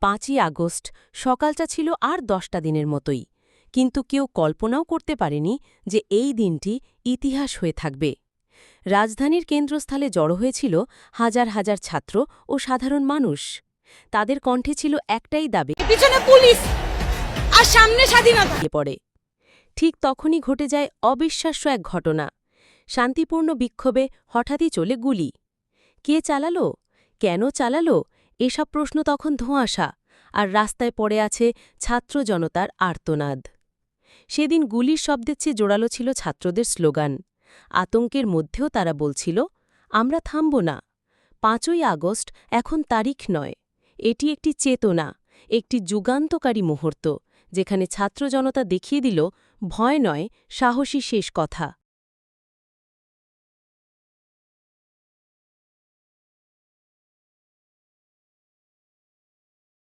পাঁচই আগস্ট সকালটা ছিল আর দশটা দিনের মতোই। কিন্তু কেউ কল্পনাও করতে পারেনি যে এই দিনটি ইতিহাস হয়ে থাকবে। রাজধানীর কেন্দ্রস্থলে জড়ো হয়েছিল হাজার হাজার ছাত্র ও সাধারণ মানুষ। তাদের কণ্ঠে ছিল একটাই দাবি। পিছনে পুলিশ আর সামনে স্বাধীনতা। পড়ে। ঠিক তখনই ঘটে যায় অবিশ্বাস্য এক ঘটনা। শান্তিপূর্ণ বিক্ষোভে হঠাৎই চলে গুলি। কে চালালো? কেন চালালো? এসব প্রশ্ন তখন ধোঁয়াশা আর রাস্তায় পড়ে আছে ছাত্র জনতার আর্তনাদ। সেদিন গুলির শব্দের চেয়ে জোরালো ছিল ছাত্রদের স্লোগান। আতঙ্কের মধ্যেও তারা বলছিল, আমরা থামব না। পাঁচই আগস্ট এখন তারিখ নয়। এটি একটি চেতনা, একটি যুগান্তকারী মুহূর্ত, যেখানে ছাত্র জনতা দেখিয়ে দিল, ভয় নয়, সাহসী শেষ কথা।